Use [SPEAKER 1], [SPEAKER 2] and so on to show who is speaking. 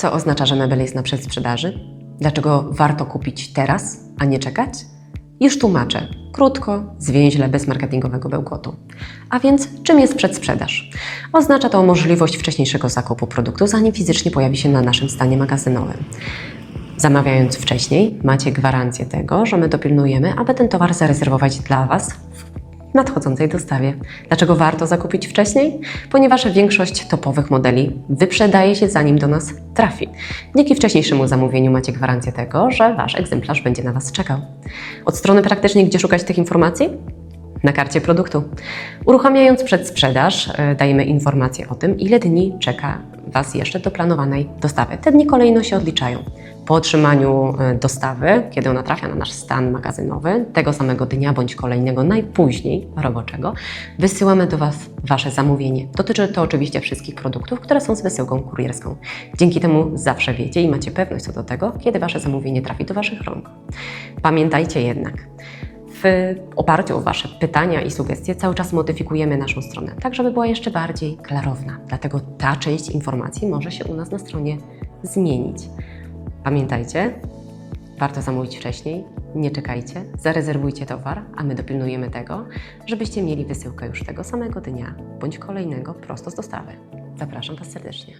[SPEAKER 1] Co oznacza, że mebel jest na przedsprzedaży? Dlaczego warto kupić teraz, a nie czekać? Już tłumaczę. Krótko, zwięźle, bez marketingowego bełkotu. A więc, czym jest przedsprzedaż? Oznacza to możliwość wcześniejszego zakupu produktu, zanim fizycznie pojawi się na naszym stanie magazynowym. Zamawiając wcześniej, macie gwarancję tego, że my dopilnujemy, aby ten towar zarezerwować dla Was nadchodzącej dostawie. Dlaczego warto zakupić wcześniej? Ponieważ większość topowych modeli wyprzedaje się zanim do nas trafi. Dzięki wcześniejszemu zamówieniu macie gwarancję tego, że Wasz egzemplarz będzie na Was czekał. Od strony praktycznej, gdzie szukać tych informacji? Na karcie produktu. Uruchamiając przedsprzedaż, e, dajemy informację o tym, ile dni czeka Was jeszcze do planowanej dostawy. Te dni kolejno się odliczają. Po otrzymaniu e, dostawy, kiedy ona trafia na nasz stan magazynowy, tego samego dnia bądź kolejnego, najpóźniej roboczego, wysyłamy do Was Wasze zamówienie. Dotyczy to oczywiście wszystkich produktów, które są z wysyłką kurierską. Dzięki temu zawsze wiecie i macie pewność co do tego, kiedy Wasze zamówienie trafi do Waszych rąk. Pamiętajcie jednak, w oparciu o Wasze pytania i sugestie cały czas modyfikujemy naszą stronę, tak żeby była jeszcze bardziej klarowna. Dlatego ta część informacji może się u nas na stronie zmienić. Pamiętajcie, warto zamówić wcześniej, nie czekajcie, zarezerwujcie towar, a my dopilnujemy tego, żebyście mieli wysyłkę już tego samego dnia bądź kolejnego prosto z dostawy. Zapraszam Was serdecznie.